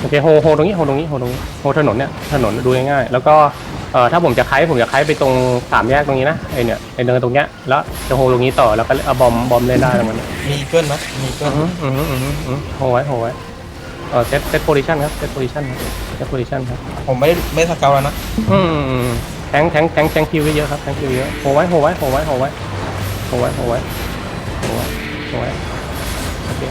โอเคโฮโฮตรงนี้โฮตรงนี้โฮตรงนี้โฮถนนเนี่ยถนนดูง่ายๆแล้วก็เอ่อถ้าผมจะไคล้ผมจะไคล้ไปตรงสามแยกตรงนี้นะไอเนี่ยไอเนินตรงเนี้ยแล้วจะโฮตรงนี้ต่อแล้วก็เอาบอมบอมเล่นได้ตรงนั้นมีเกิลไหมมีเกิอืลอหืออือหืออือหืออือหือโฮไว้โฮไว้เออเซตเซตโพซิชันครับเซตโพซิชันครับเซตโพซิชันครับผมไม่ได้ไม่ได้สเกลแล้วนะอืมอืมอืมแทงแทงแทงแทงคิวไว้เยอะครับแทงคิวเยอะโฮไว้โฮไว้โฮไว้โฮไว้โฮไว้โฮไว้โฮไว้โฮไว้โอเค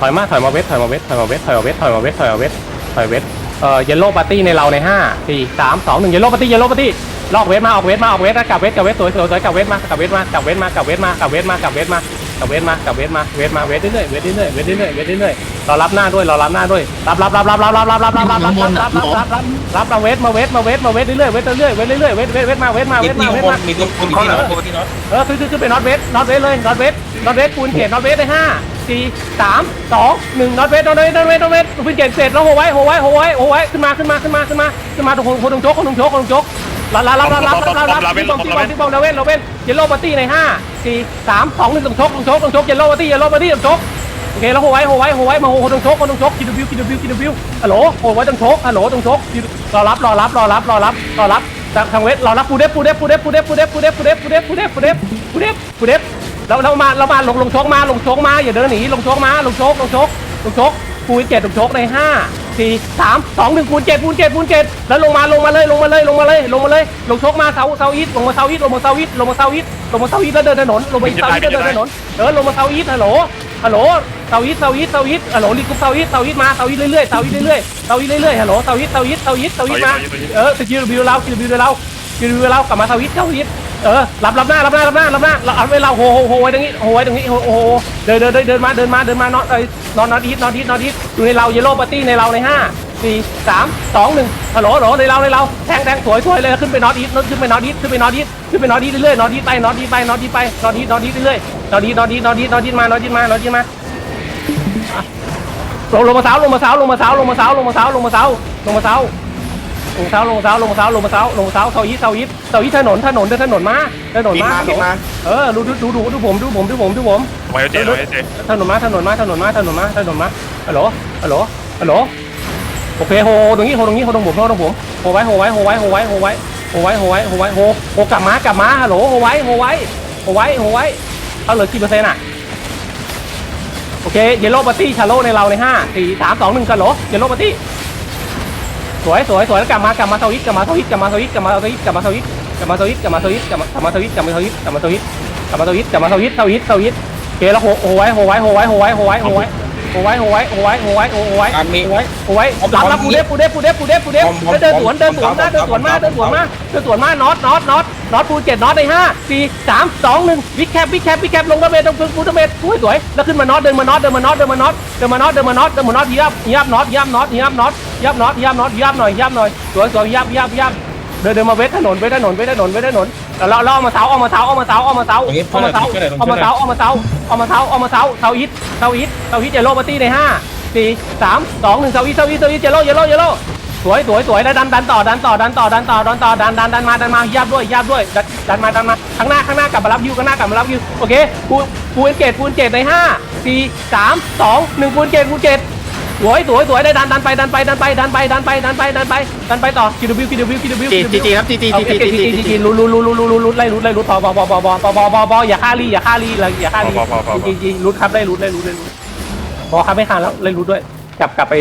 ถอยมาถอยมาเวทถอยมาเวทถอยมาเวทถอยมาเวทถอยมาเวทถอยมาเวท ถอยเวทเอ่อเยลโล่ปาร์ตี้ในเราในห้าสี่สามสองหนึ่งเยลโล่ปาร์ตี้เยลโล่ปาร์ตี้ลอกเวทมาออกเวทมาออกเวทนะกลับเวทกลับเวทสวยสวยสวยกลับเวทมากลับเวทมากลับเวทมากลับเวทมากลับเวทมากลับเวทมากลับเวทมากลับเวทมาเวทมาเวทเรื่อยเวทเรื่อยเวทเรื่อยเวทเรื่อยๆรอรับหน้าด้วยเรอรับหน้าด้วยรับรับรับรับรับรับรับรับรับรับรับรับรับรับรับมาเวทมาเวทมาเวทมาเวทเรื่อยเวทเรื่อยเวทเรื่อยเวทเวทเวทมาเวทมาเวมีทมาเวทคนมามีตัวมีที่น็อตมีที่น็อเออขึ้นขึ้นขึ้นไปน็อตเวทน็อตเวทเลยน็อตเวทน็อตเวทปูนเกตน็อตเวทได้ห้า สี่สามสองหนึ่งน็อตเวทน็อตเวทน็อตเวทน็อตเวทปูนเกตเสร็จแล้วโหไว้โหไว้โหไว้โหไว้ขึ้นมาขึ้นมาขึ้นมาขึ้นมาขึ้นมาตรงคนตรงโจ๊กคนตรงโจ๊กคนตรงโจ๊กรับรับรับรับรับรับรับที่บอมที่บอมที่บอมเราเว้นเราเว้นเยลโล่ปาร์ตี้ในห้าสี่สามสองหนึ่งตรงโจ๊กตรงโจ๊กตรงโจ๊กเยลโล่ปาร์ตี้เยลโล่ปาร์ตี้ตรงโจ๊กโอเคแล้วโหไว้โหไว้โหไว้มาโหตรงโจ๊กคนตรงโจ๊กกินวิวกินวิวกินวิวฮัลโหลโหไว้ตรงโจ๊กฮัลโหลตรงโจ๊กรอรับรอรับรอรับรอรับรอรับทางเวทรอรับปูเดฟปูเดฟปูเดฟปูเดฟปูเดฟปูเดฟปูเดฟปูเดฟปูเดฟปูเดฟปูเดฟปูเดฟ เราเรามาเรามาลงลงโชกมาลงโชกมาอย่าเดินหนีลงโชกมาลงโชกลงโชกลงโชกปูนเจ็ดลงโชกในห้าสี่สามสองหนึ่งปูนเจ็ดปูนเจ็ดปูนเจ็ดแล้วลงมาลงมาเลยลงมาเลยลงมาเลยลงมาเลยลงโชกมาเสาเสาอีทลงมาเสาอีทลงมาเสาอีทลงมาเสาอีทลงมาเสาอีทแล้วเดินถนนลงมาเสาอีทแล้วเดินถนนเออลงมาเสาอีทฮัลโหลฮัลโหลเสาอีทเสาอีทเสาอีทฮัลโหลรีกุ๊บเสาอีทเสาอีทมาเสาอีทเรื่อยๆเสาอีทเรื่อยๆเสาอีทเรื่อยๆฮัลโหลเสาอีทเสาอีทเสาอีทเสาอีทมาเออสกิลบิวเราสกิลบิวเรา สกิลบิวเรากลับมาเสาอีทเสาอีทเออรับรับหน้ารับหน้ารับหน้ารับหน้าเราเอาไว้เราโหโหโหไว้ตรงนี้โหไว้ตรงนี้โหโหเดินเดินเดินเดินมาเดินมาเดินมานอนเอ้ยนอนนอนอีทนอนอีทนอนอีทอยู่ในเราเยลโล่ปาร์ตี้ในเราในห้าสี่สามสองหนึ่งฮัลโหลฮัลโหลในเราในเราแทงแทงสวยสวยเลยขึ้นไปนอนอีทขึ้นไปนอนอีทขึ้นไปนอนอีทขึ้นไปนอนอีทเรื่อยๆนอนอีทไปนอนอีทไปนอนอีทไปนอนอีทนอนอีทเรื่อยๆนอนอีทนอนอีทนอนอีทนอนอีทมานอนอีทมานอนอีทมาลงลงมาเสาลงมาเสาลงมาเสาลงมาเสาลงมาเสาลงมาเสาลงมาเสา ลงเท้าลงเท้าลงเท้าลงเท้าลงเท้าเสาอีทเสาอีทเสาอีทถนนถนนเดินถนนมาถนนมาเออดูดูดูดูดูผมดูผมดูผมดูผมไว้เจ๊ไว้เจ๊ถนนมาถนนมาถนนมาถนนมาถนนมาฮัลโหลฮัลโหลฮัลโหลโอเคโฮตรงนี้โฮตรงนี้โฮตรงผมโฮตรงผมโฮไว้โฮไว้โฮไว้โฮไว้โฮไว้โฮไว้โฮไว้โฮไว้โฮโฮกลับมากลับมาฮัลโหลโฮไว้โฮไว้โฮไว้โฮไว้เอาเหลือกี่เปอร์เซ็นต์อะโอเคเยลโล่ปาร์ตี้ชาโลในเราในห้าสี่สามสองหนึ่งกันโหลเยลโล่ปาร์ตี้ สวยสวยสวยแล้วกลับมากลับมาสวิตกลับมาสวิตกลับมาสวิตกลับมาสวิตกลับมาสวิตกลับมาสวิตกลับมาสวิตกลับมาสวิตกลับมาสวิตกลับมาสวิตกลับมาสวิตกลับมาสวิตกลับมาสวิตสวิตสวิตเคแล้วโหโหไว้โหไว้โหไว้โหไว้โหไว้โหไว้โหไว้โหไว้โหไว้โหไว้โหไว้โหไว้โหไว้รับรับปูเดฟปูเดฟปูเดฟปูเดฟปูเดฟเดินสวนเดินสวนมาเดินสวนมาเดินสวนมาเดินสวนมาน็อตน็อตน็อตน็อตปูเจ็ดน็อตในห้าสี่สามสองหนึ่งวิกแคปวิกแคปวิกแคปลงระเบิดตรงปูระเบิดสวยสวยแล้วขึ้นมาน็อตเดินมาน็อตเดินมาน็อตเดินมาน็อตเดินมาน็อตเดินมาน็อตเดินมาน็อตยับยับน็อตยับน็อตยับน็อต ยับน็อตยับน็อตยับหน่อยยับหน่อยสวยสวยยับยับยับเดินเดินมาเวทถนนเวทถนนเวทถนนเวทถนนแล้วเราเราเอามาเสาเอามาเสาเอามาเสาเอามาเสาเอามาเสาเอามาเสาเอามาเสาเอามาเสาเอามาเสาเสาอิทเสาอิทเสาอิทเจโร่ปาร์ตี้ในห้าสี่สามสองหนึ่งเสาอิทเสาอิทเสาอิทเจโร่เจโร่เจโร่สวยสวยสวยแล้วดันดันต่อดันต่อดันต่อดันต่อดันต่อดันดันดันมาดันมายับด้วยยับด้วยดันดันมาดันมาข้างหน้าข้างหน้ากลับมารับยูข้างหน้ากลับมารับยูโอเคปูปูนเกตปูนเกตในห้าสี่สามสองหนึ่งปูนเกตปูนเกต สวยสวยสวยได้ดันดันไปดันไปดันไปดันไปดันไปดันไปดันไปดันไปต่อกิวกิวกิวกิวกิวจีจีจีครับจีจีจีจีจีจีจีลุ้นลุ้นลุ้นลุ้นลุ้นลุ้นไล่ลุ้นไล่ลุ้นพอบอบอบอพอพอพอพอพออย่าฆ่าลีอย่าฆ่าลีอย่าฆ่าลีจริงจริงลุ้นครับไล่ลุ้นไล่ลุ้นไล่ลุ้นพอครับไม่ฆ่าแล้วไล่ลุ้นด้วยกลับกลับไป